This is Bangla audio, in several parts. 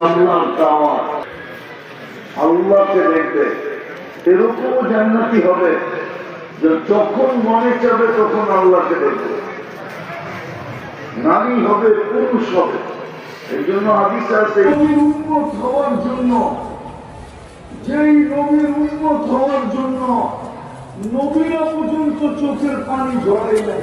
আল্লাহর দাওয়াত আল্লাহকে দেখবে। এরকমও জান্নাতি হবে যে যখন মনে চাবে তখন আল্লাহকে দেখবে। নারী হবে, পুরুষ হবে। এই জন্য আদিস আছে উন্মত হওয়ার জন্য যেই নবীর উন্মত হওয়ার জন্য নবীরা পর্যন্ত চোখের পানি ঝরে নাই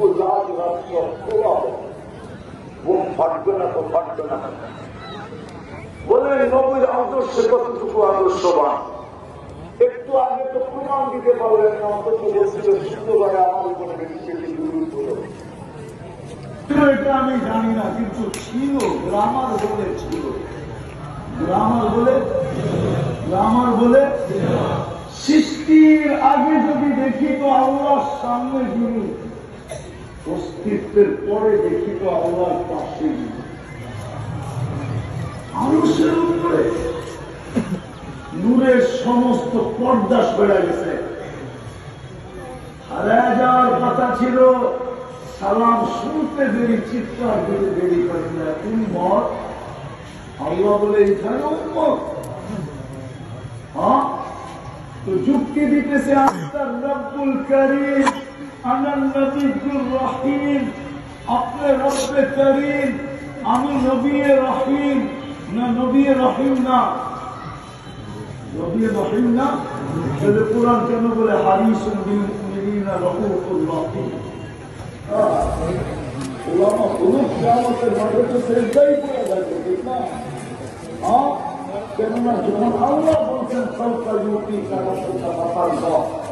কতটুকু লাভ রাখছ তোরা বোম ফাটবে না। তো ফাটবে না বলে, নবীর আদর্শে কতটুকু আদর্শবান? একটু আগে তো প্রমাণ দিতে পারলেন না, অথচ বলছিল শুক্রবারে আমার উপরে বেশি এটা আমি জানি না, কিন্তু ছিল, গ্রামার বলে ছিল। গ্রামার বলে গ্রামার বলে, সৃষ্টির আগে যদি দেখি তো আল্লাহর সামনে যিনি অস্তিত্বের পরে দেখি তো আল্লাহর পাশে। মানুষের উপরে নূরের সমস্ত পর্দা সরে গেছে। হারায় যাওয়ার কথা ছিল, সালাম শুনতে দেরি, চিৎকার দিতে দেরি করে না। উন্মত আল্লাহ বলে, এখানে উন্মত হ্যাঁ? তো যুক্তি দিতেছে আস্তার রব্বুল করিম। রহিম আপনি রব্বে করিম, আমি নবী রহিম, না নবী রহিম না। নবী রহিম না? তাহলে কোরআন কেন বলে রাউফুর ওলামা কিয়ামতের মাঠে তো সেজদাই করে ঠিক না? কেননা যখন আল্লাহ বলছেন সরকার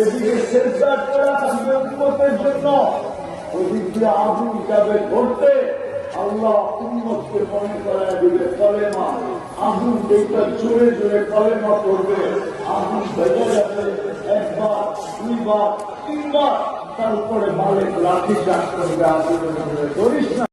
এদিকে সেজদা করা জন্য। ওদিক আগুন যাবে ধরতে আল্লাহ উন্মতকে মনে করায় দিবে, কলেমা। আগুন যেটা জোরে জোরে কলেমা করবে আগুন একবার, দুইবার, তিনবার তারপরে মালিক লাঠি চাষ করবে। উপরে করিস না।